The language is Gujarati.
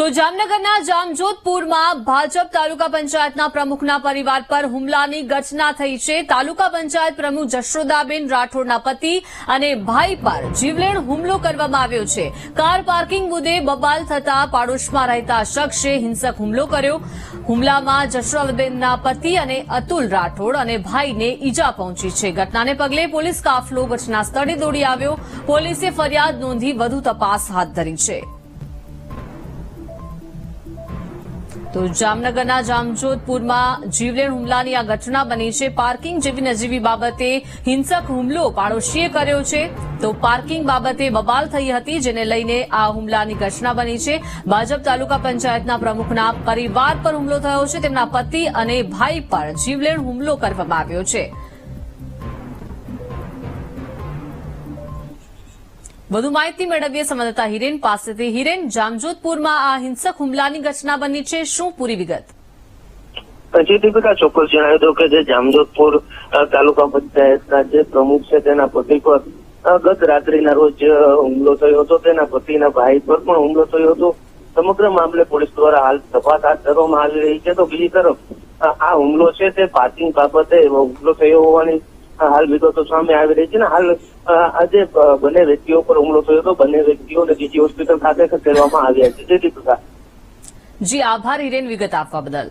તો જામનગરના જામજોધપુરમાં ભાજપ તાલુકા પંચાયતના પ્રમુખના પરિવાર પર હુમલાની ઘટના થઈ છે. તાલુકા પંચાયત પ્રમુખ જશોદાબેન રાઠોડના પતિ અને ભાઈ પર જીવલેણ હુમલો કરવામાં આવ્યો છે. કાર પાર્કિંગ મુદ્દે બબાલ થતા પાડોશમાં રહેતા શખ્સે હિંસક હુમલો કર્યો. હુમલામાં જશોદાબેનના પતિ અને અતુલ રાઠોડ અને ભાઈને ઈજા પહોંચી છે. ઘટનાને પગલે પોલીસ કાફલો ઘટના સ્થળે દોડી આવ્યો. પોલીસે ફરિયાદ નોંધી વધુ તપાસ હાથ ધરી છે. તો જામનગરના જામજોધપુરમાં જીવલેણ હુમલાની આ ઘટના બની છે. પાર્કિંગ જેવી નજીવી બાબતે હિંસક હુમલો પાડોશીએ કર્યો છે. તો પાર્કિંગ બાબતે બબાલ થઈ હતી, જેને લઈને આ હુમલાની ઘટના બની છે. ભાજપ તાલુકા પંચાયતના પ્રમુખના પરિવાર પર હુમલો થયો છે. તેમના પતિ અને ભાઈ પર જીવલેણ હુમલો કરવામાં આવ્યો છે. વધુ માહિતી મેળવીએ સંવાદદાતા હિરેન પાસેથી. હિરેન, જામજોધપુરમાં આ હિંસક હુમલાની ઘટના બની છે. શું પૂરી વિગત? જી દીપિકા ચોક્કસ જણાવી દો કે જે જામજોધપુર તાલુકા પંચાયતના જે પ્રમુખ છે, તેના પતિ પર ગત રાત્રિના રોજ હુમલો થયો હતો. તેના પતિના ભાઈ પર પણ હુમલો થયો હતો. સમગ્ર મામલે પોલીસ દ્વારા હાલ તપાસ હાથ ધરવામાં આવી રહી છે. તો બીજી તરફ આ હુમલો છે તે પાર્કિંગ બાબતે હુમલો થયો હોવાની હાલ વિગતો સામે આવી રહી છે ને. હાલ આજે બંને વ્યક્તિઓ પર હુમલો થયો હતો. બંને વ્યક્તિઓને બીજી હોસ્પિટલ ખાતે ખસેડવામાં આવ્યા છે. જે દીપિકા જી, આભાર ઇરેન વિગત આપવા બદલ.